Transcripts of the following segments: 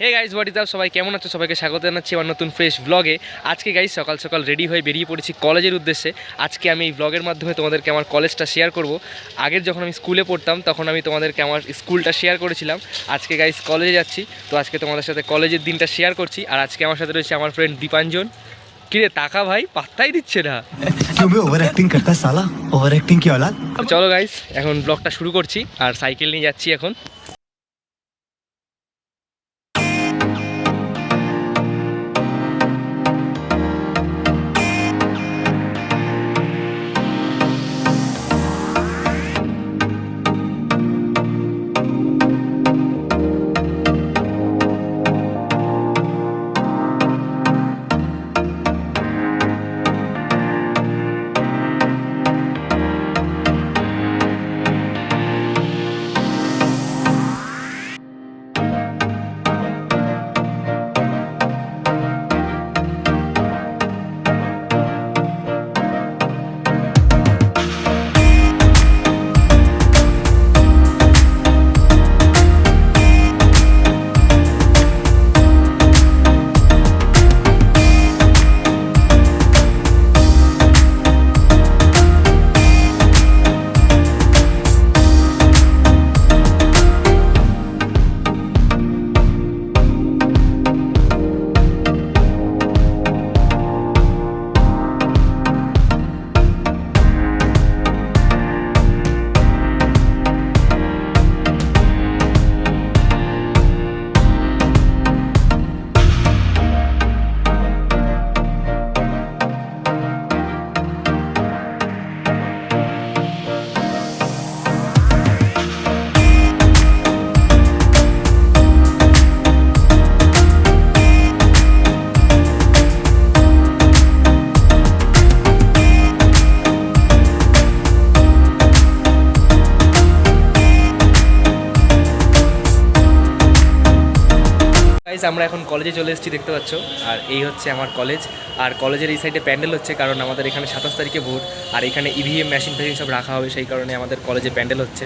Hey guys what is সবাই কেমন আছো? সবাইকে স্বাগত জানাচ্ছি আমার নতুন ফ্রেশ ব্লগে আজকে গাইজ সকাল সকাল রেডি হয়ে বেরিয়ে পড়েছি কলেজের উদ্দেশ্যে। আজকে আমি এই ব্লগের মাধ্যমে তোমাদেরকে আমার কলেজটা শেয়ার করব। আগের যখন আমি স্কুলে পড়তাম তখন আমি তোমাদেরকে আমার স্কুলটা শেয়ার করেছিলাম। আজকে গাইজ কলেজে যাচ্ছি। তো আজকে তোমাদের সাথে কলেজের দিনটা শেয়ার করছি। আর আজকে আমার সাথে রয়েছে আমার ফ্রেন্ড দীপাঞ্জন। কিরে টাকা ভাই? পাত্তাই দিচ্ছে না। চলো গাইজ এখন ব্লগটা শুরু করছি। আর সাইকেল নিয়ে যাচ্ছি এখন। গাইজ আমরা এখন কলেজে চলে এসেছি, দেখতে পাচ্ছ। আর এই হচ্ছে আমার কলেজ আর কলেজের এই সাইডে প্যান্ডেল হচ্ছে কারণ আমাদের এখানে সাতাশ তারিখে ভোট। আর এখানে ইভিএম মেশিন ফেশিন সব রাখা হবে, সেই কারণে আমাদের কলেজে প্যান্ডেল হচ্ছে।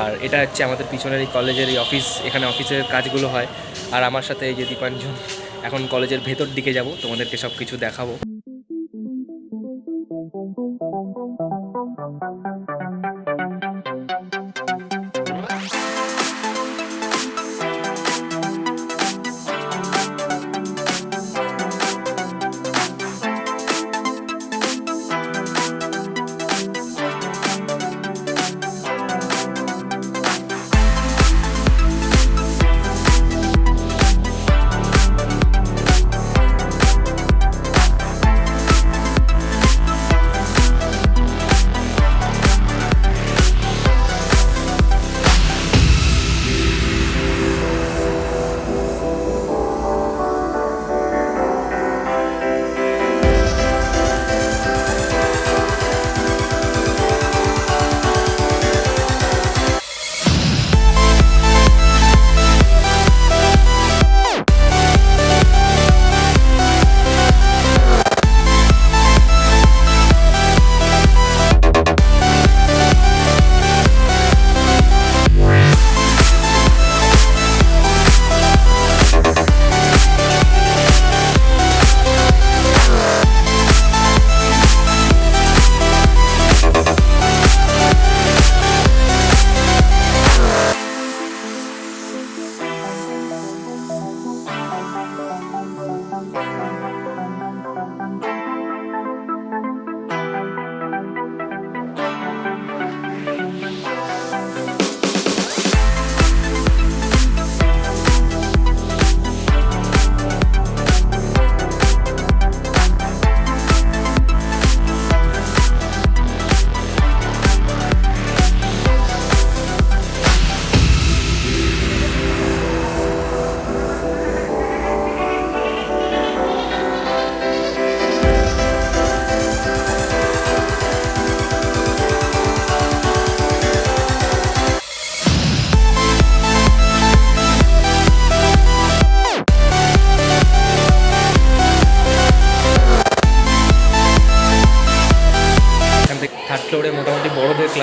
আর এটা হচ্ছে আমাদের পিছনের এই কলেজের এই অফিস এখানে অফিসের কাজগুলো হয়। আর আমার সাথে এই যে দীপাঞ্জন, এখন কলেজের ভেতর দিকে যাব, তোমাদেরকে সব কিছু দেখাবো।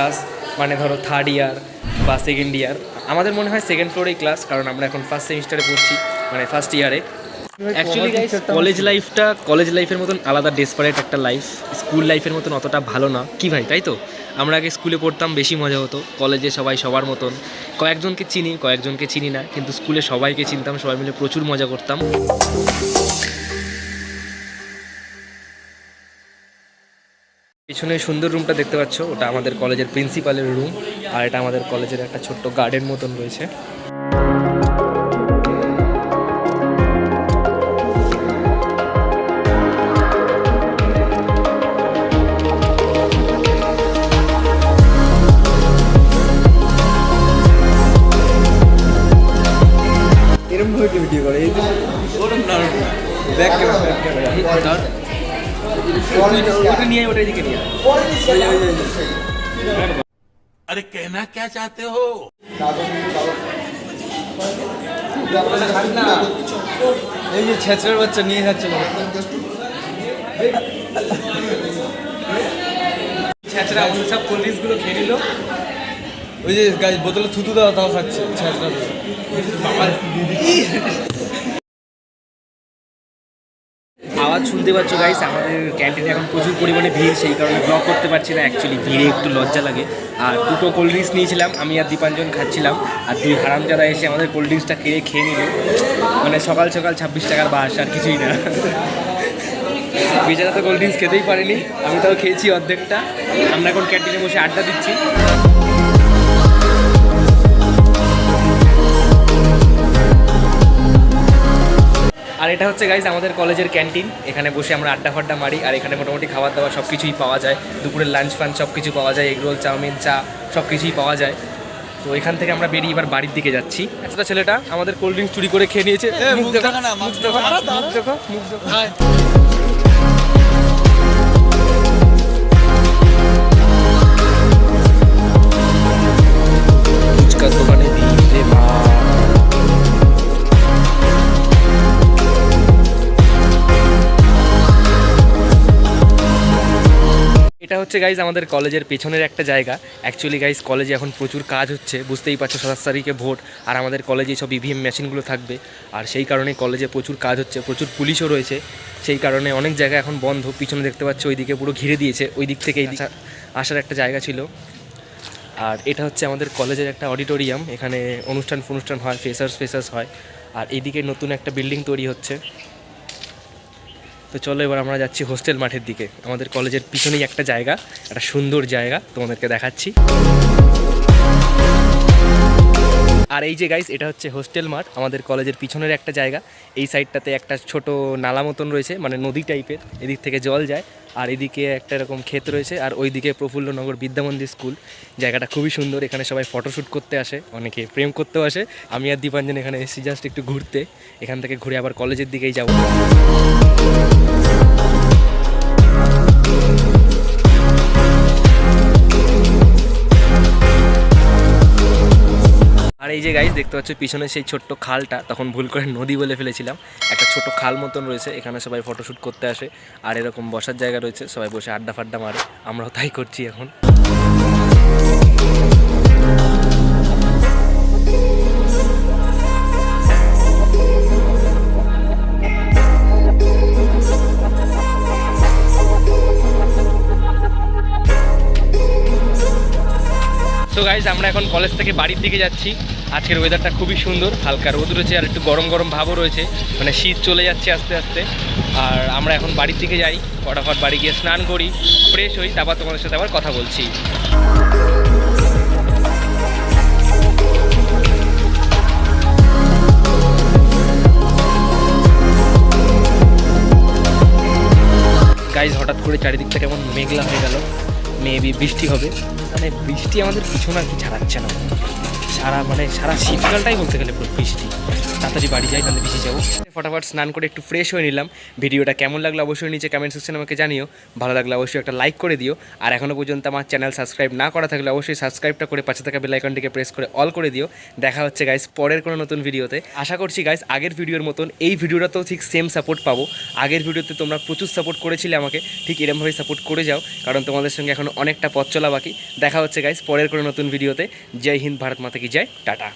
ক্লাস মানে ধরো থার্ড ইয়ার বা সেকেন্ড ইয়ার আমাদের মনে হয় সেকেন্ড ফ্লোরেই ক্লাস কারণ আমরা এখন ফার্স্ট সেমিস্টারে পড়ছি মানে ফার্স্ট ইয়ারে অ্যাকচুয়ালি কলেজ লাইফটা কলেজ লাইফের মতন আলাদা ডেসপারেট একটা লাইফ স্কুল লাইফের মতন অতটা ভালো না। কি ভাই তাই তো? আমরা আগে স্কুলে পড়তাম বেশি মজা হতো। কলেজে সবাই সবার মতন। কয়েকজনকে চিনি কয়েকজনকে চিনি না কিন্তু স্কুলে সবাইকে চিনতাম সবাই মিলে প্রচুর মজা করতাম। পিছনে সুন্দর রুমটা দেখতে পাচ্ছ ওটা আমাদের কলেজের প্রিন্সিপালের রুম আর এটা আমাদের কলেজের একটা ছোট্ট গার্ডেন মতন রয়েছে। এরকম ভিডিও করে? এই ওরকম না ব্যাক ক্যামেরা ব্যাক ক্যামেরা ওটা নিয়ে ওটা এদিকে নিয়ে আরে কেনা কে চাতে হো এই যে ছেচড়ের বাচ্চা নিয়ে যাচ্ছে ছেচড়া ওই সব পুলিশগুলো খেয়ে ওই যে গাছ বোতলে থুতু দেওয়া তাও খাচ্ছে। বাবা। শুনতে পাচ্ছ গাইস আমাদের ক্যান্টিনে এখন প্রচুর পরিমাণে ভিড়, সেই কারণে ব্লগ করতে পারছি না। অ্যাকচুয়ালি ভিড়ে একটু লজ্জা লাগে। আর দুটো কোল্ড ড্রিঙ্কস নিয়েছিলাম, আমি আর দীপাঞ্জন খাচ্ছিলাম। আর দুই হারামজাদা এসে আমাদের কোল্ড ড্রিঙ্কসটা খেয়ে খেয়ে নিল। মানে সকাল সকাল ছাব্বিশ টাকার বাস, আর কিছুই না। বেচারা তো কোল্ড ড্রিঙ্কস খেতেই পারেনি। আমি তাও খেয়েছি অর্ধেকটা। আমরা এখন ক্যান্টিনে বসে আড্ডা দিচ্ছি। আর এটা হচ্ছে গাইজ আমাদের কলেজের ক্যান্টিন এখানে বসে আমরা আড্ডা ফাড্ডা মারি আর এখানে মোটামুটি খাবার দাবার সব কিছুই পাওয়া যায়। দুপুরের লাঞ্চ ফাঞ্চ সব কিছু পাওয়া যায় এগরোল চাউমিন চা সব কিছুই পাওয়া যায়। তো এখান থেকে আমরা বেরিয়ে এবার বাড়ির দিকে যাচ্ছি। একটা ছেলেটা আমাদের কোল্ড ড্রিঙ্কস চুরি করে খেয়ে নিয়েছে। মুখ দেখো মুখ দেখো মুখ দেখো মুখ দেখো। ফুচকার দোকানে। এটা হচ্ছে গাইজ আমাদের কলেজের পেছনের একটা জায়গা। অ্যাকচুয়ালি গাইজ কলেজে এখন প্রচুর কাজ হচ্ছে বুঝতেই পারছ সাতাশ তারিখে ভোট আর আমাদের কলেজে সব ইভিএম মেশিনগুলো থাকবে। আর সেই কারণে কলেজে প্রচুর কাজ হচ্ছে প্রচুর পুলিশও রয়েছে। সেই কারণে অনেক জায়গা এখন বন্ধ পিছনে দেখতে পাচ্ছ ওইদিকে পুরো ঘিরে দিয়েছে ওই দিক থেকে এই আসার একটা জায়গা ছিল। আর এটা হচ্ছে আমাদের কলেজের একটা অডিটোরিয়াম এখানে অনুষ্ঠান ফনুষ্ঠান হয় ফেসার্স ফেসার্স হয়। আর এইদিকে নতুন একটা বিল্ডিং তৈরি হচ্ছে। তো চলো এবার আমরা যাচ্ছি হোস্টেল মাঠের দিকে। আমাদের কলেজের পিছনেই একটা জায়গা, একটা সুন্দর জায়গা তোমাদেরকে দেখাচ্ছি। আর এই যে গাইস এটা হচ্ছে হোস্টেল মাঠ, আমাদের কলেজের পিছনের একটা জায়গা। এই সাইডটাতে একটা ছোট নালা মতন রয়েছে মানে নদী টাইপের এদিক থেকে জল যায়। আর এদিকে একটা এরকম ক্ষেত রয়েছে, আর ওইদিকে প্রফুল্লনগর বিদ্যামন্দির স্কুল। জায়গাটা খুবই সুন্দর, এখানে সবাই ফটোশ্যুট করতে আসে, অনেকে প্রেম করতেও আসে। আমি আর দীপাঞ্জন এখানে এসেছি জাস্ট একটু ঘুরতে, এখান থেকে ঘুরে আবার কলেজের দিকেই যাব। এই যে গাইজ দেখতে পাচ্ছ পিছনে সেই ছোট্ট খালটা, তখন ভুল করে নদী বলে ফেলেছিলাম। একটা ছোট খাল মতন রয়েছে, এখানে সবাই ফটোশ্যুট করতে আসে, আর এরকম বসার জায়গা রয়েছে, সবাই বসে আড্ডা ফাড্ডা মারে, আমরাও তাই করছি এখন। আমরা এখন কলেজ থেকে বাড়ির দিকে যাচ্ছি। আজকের ওয়েদারটা খুবই সুন্দর, হালকা রোদ রয়েছে আর একটু গরম গরম ভাবও রয়েছে মানে শীত চলে যাচ্ছে আস্তে আস্তে। আর আমরা এখন বাড়ির দিকে যাই, ফটাফট বাড়ি গিয়ে স্নান করি ফ্রেশ হই, তারপর তোমাদের সাথে আবার কথা বলছি। গাইজ হঠাৎ করে চারিদিকটা কেমন মেঘলা হয়ে গেল, মেবি বৃষ্টি হবে। মানে বৃষ্টি আমাদের পিছনে আর কি ছাড়াচ্ছে না। সারা মানে সারা শীতকালটাই বলতে গেলে বৃষ্টি। তাড়াতাড়ি বাড়ি যাই, তাহলে বেশি যাব। ফটাফট স্নান করে একটু ফ্রেশ হয়ে নিলাম। ভিডিওটা কেমন লাগল অবশ্যই নিচে কমেন্ট সেকশনে আমাকে জানিও। ভালো লাগলে অবশ্যই একটা লাইক করে দিও। আর এখনও পর্যন্ত আমার চ্যানেল সাবস্ক্রাইব না করা থাকলে অবশ্যই সাবস্ক্রাইবটা করে পাশে থাকা বেল আইকনটিকে প্রেস করে অল করে দিও। দেখা হচ্ছে গাইস পরের কোনো নতুন ভিডিওতে। আশা করছি গাইস আগের ভিডিওর মতন এই ভিডিওটাতেও ঠিক সেম সাপোর্ট পাবো। আগের ভিডিওতে তোমরা প্রচুর সাপোর্ট করেছিলে আমাকে। ঠিক এরমভাবেই সাপোর্ট করে যাও। কারণ তোমাদের সঙ্গে এখন অনেকটা পথ চলা বাকি। দেখা হচ্ছে গাইস পরের কোনো নতুন ভিডিওতে। জয় হিন্দ, ভারত মাতা কি জয় টাটা